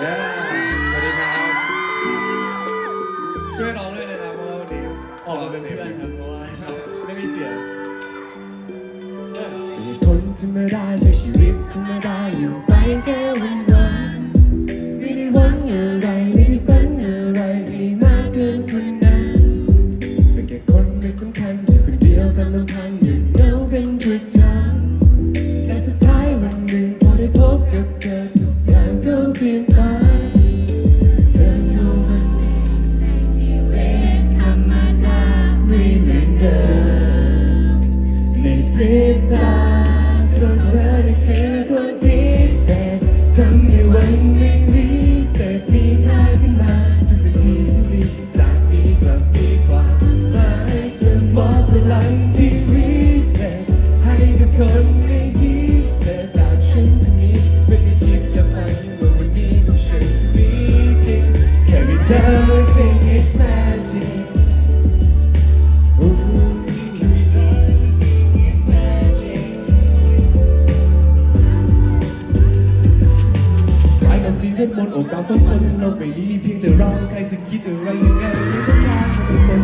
เย้สวัสดีครับ ช่วยร้องด้วยนะครับเพราะว่าวันนี้ออกมาเป็นเพื่อนครับเพราะว่าไม่มีเสียงคนธรรมดาใช้ชีวิตธรรมดาอยู่ไปแค่วันวันไม่ได้หวังอะไรไม่ได้ฝันอะไรให้มากเกินคนนั้นเป็นแค่คนไม่สำคัญอยู่คนเดียวตามลำพังอยู่ ริบตาเพราะเธอได้คือคนพิเศษทำให้วันไม่วิเศษมีค่าขึ้นมาทุกนาทีที่มีจากนี้กลับมีความหมายเธอมอบพลังที่วิเศษให้กับคนไม่พิเศษแบบฉันคนนี้ไม่ได้คิดและฝันว่าวันนี้ของฉันจะมีจริงแค่มีเธอ think it's mad วทมนต์โอกาวสองคนทั้งโลกใบนี้มีเพียงแต่เราใครจะคิดอะไรยังไงไม่ต้องการไม่ต้องสน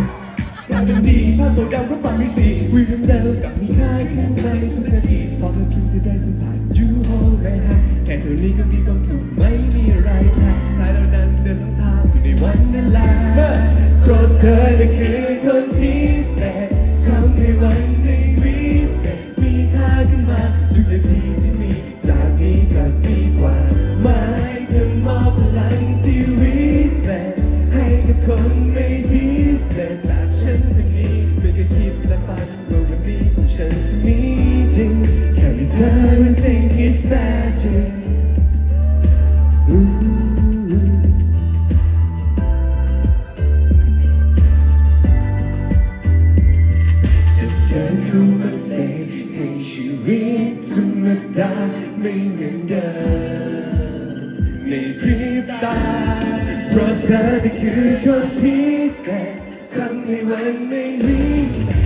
กลายเป็นดีภาพโปรดาวก็ฟังมีสีวีดเดิมกับมีค่าขึ้นมาในทุกนาทีพอเธอคิดจะได้สัมผัสยูโฮไม่ฮะแค่เท่านี้ก็มีความสุขไม่มีอะไรแท้ท้ายแล้วนั้นเดินลงทางอยู่ในวันนั้นแหละเพราะเธอน่ะคือคนพิเศษทำให้วัน ธรรมดาไม่เหมือนเดิมในพริบตา เพราะเธอได้คือคนพิเศษทำให้วันไม่รีมี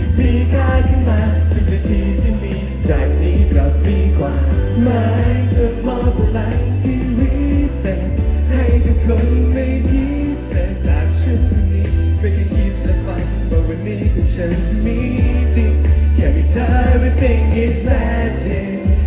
is magic.